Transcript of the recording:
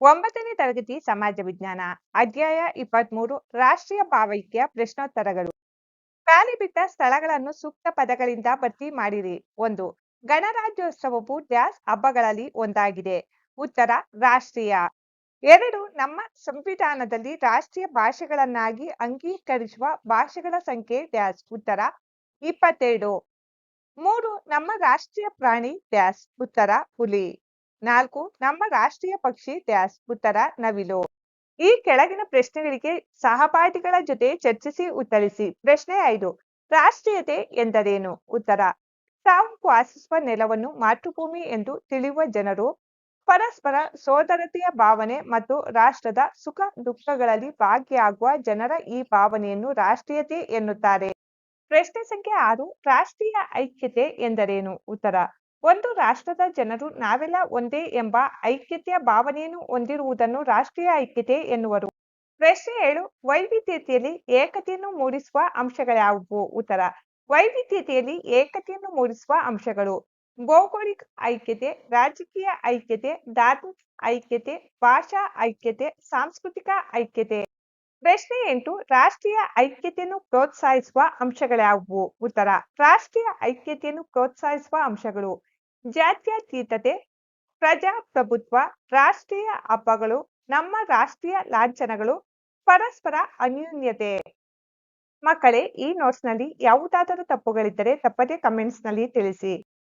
ಒಂಬತ್ತನೇ ತರಗತಿ ಸಮಾಜ ವಿಜ್ಞಾನ, ಅಧ್ಯಾಯ ಇಪ್ಪತ್ತ್ ಮೂರು ರಾಷ್ಟ್ರೀಯ ಭಾವೈಕ್ಯ ಪ್ರಶ್ನೋತ್ತರಗಳು. ಖಾಲಿ ಬಿಟ್ಟ ಸ್ಥಳಗಳನ್ನು ಸೂಕ್ತ ಪದಗಳಿಂದ ಭರ್ತಿ ಮಾಡಿರಿ. ಒಂದು ಗಣರಾಜ್ಯೋತ್ಸವವು ಡ್ಯಾಸ್ ಹಬ್ಬಗಳಲ್ಲಿ ಒಂದಾಗಿದೆ. ಉತ್ತರ, ರಾಷ್ಟ್ರೀಯ. ಎರಡು, ನಮ್ಮ ಸಂವಿಧಾನದಲ್ಲಿ ರಾಷ್ಟ್ರೀಯ ಭಾಷೆಗಳನ್ನಾಗಿ ಅಂಗೀಕರಿಸುವ ಭಾಷೆಗಳ ಸಂಖ್ಯೆ ಡ್ಯಾಸ್ ಉತ್ತರ, ಇಪ್ಪತ್ತೆರಡು. ಮೂರು, ನಮ್ಮ ರಾಷ್ಟ್ರೀಯ ಪ್ರಾಣಿ ಡ್ಯಾಸ್ ಉತ್ತರ, ಹುಲಿ. ನಾಲ್ಕು, ನಮ್ಮ ರಾಷ್ಟ್ರೀಯ ಪಕ್ಷಿ ಡ್ಯಾಸ್ ಉತ್ತರ ನವಿಲು. ಈ ಕೆಳಗಿನ ಪ್ರಶ್ನೆಗಳಿಗೆ ಸಹಪಾಠಿಗಳ ಜೊತೆ ಚರ್ಚಿಸಿ ಉತ್ತರಿಸಿ. ಪ್ರಶ್ನೆ ಐದು, ರಾಷ್ಟ್ರೀಯತೆ ಎಂದರೇನು? ಉತ್ತರ, ತಾವು ವಾಸಿಸುವ ನೆಲವನ್ನು ಮಾತೃಭೂಮಿ ಎಂದು ತಿಳಿಯುವ ಜನರು, ಪರಸ್ಪರ ಸೋದರತೆಯ ಭಾವನೆ ಮತ್ತು ರಾಷ್ಟ್ರದ ಸುಖ ದುಃಖಗಳಲ್ಲಿ ಭಾಗಿಯಾಗುವ ಜನರ ಈ ಭಾವನೆಯನ್ನು ರಾಷ್ಟ್ರೀಯತೆ ಎನ್ನುತ್ತಾರೆ. ಪ್ರಶ್ನೆ ಸಂಖ್ಯೆ ಆರು, ರಾಷ್ಟ್ರೀಯ ಐಕ್ಯತೆ ಎಂದರೇನು? ಉತ್ತರ ಒಂದು ರಾಷ್ಟ್ರದ ಜನರು ನಾವೆಲ್ಲ ಒಂದೇ ಎಂಬ ಐಕ್ಯತೆಯ ಭಾವನೆಯನ್ನು ಹೊಂದಿರುವುದನ್ನು ರಾಷ್ಟ್ರೀಯ ಐಕ್ಯತೆ ಎನ್ನುವರು. ಪ್ರಶ್ನೆ ಏಳು, ವೈವಿಧ್ಯತೆಯಲ್ಲಿ ಏಕತೆಯನ್ನು ಮೂಡಿಸುವ ಅಂಶಗಳ್ಯಾವುವು ಉತ್ತರ, ವೈವಿಧ್ಯತೆಯಲ್ಲಿ ಏಕತೆಯನ್ನು ಮೂಡಿಸುವ ಅಂಶಗಳು. ಭೌಗೋಳಿಕ ಐಕ್ಯತೆ, ರಾಜಕೀಯ ಐಕ್ಯತೆ, ಧಾರ್ಮಿಕ ಐಕ್ಯತೆ, ಭಾಷಾ ಐಕ್ಯತೆ, ಸಾಂಸ್ಕೃತಿಕ ಐಕ್ಯತೆ. ಪ್ರಶ್ನೆ ಎಂಟು, ರಾಷ್ಟ್ರೀಯ ಐಕ್ಯತೆಯನ್ನು ಪ್ರೋತ್ಸಾಹಿಸುವ ಅಂಶಗಳ್ಯಾವುವು ಉತ್ತರ, ರಾಷ್ಟ್ರೀಯ ಐಕ್ಯತೆಯನ್ನು ಪ್ರೋತ್ಸಾಹಿಸುವ ಅಂಶಗಳು. ಜಾತ್ಯತೀತತೆ, ಪ್ರಜಾಪ್ರಭುತ್ವ, ರಾಷ್ಟ್ರೀಯ ಹಬ್ಬಗಳು, ನಮ್ಮ ರಾಷ್ಟ್ರೀಯ ಲಾಂಛನಗಳು, ಪರಸ್ಪರ ಅನ್ಯೂನ್ಯತೆ. ಮಕ್ಕಳೇ, ಈ ನೋಟ್ಸ್ನಲ್ಲಿ ಯಾವುದಾದರೂ ತಪ್ಪುಗಳಿದ್ದರೆ ತಪ್ಪದೇ ಕಮೆಂಟ್ಸ್ನಲ್ಲಿ ತಿಳಿಸಿ.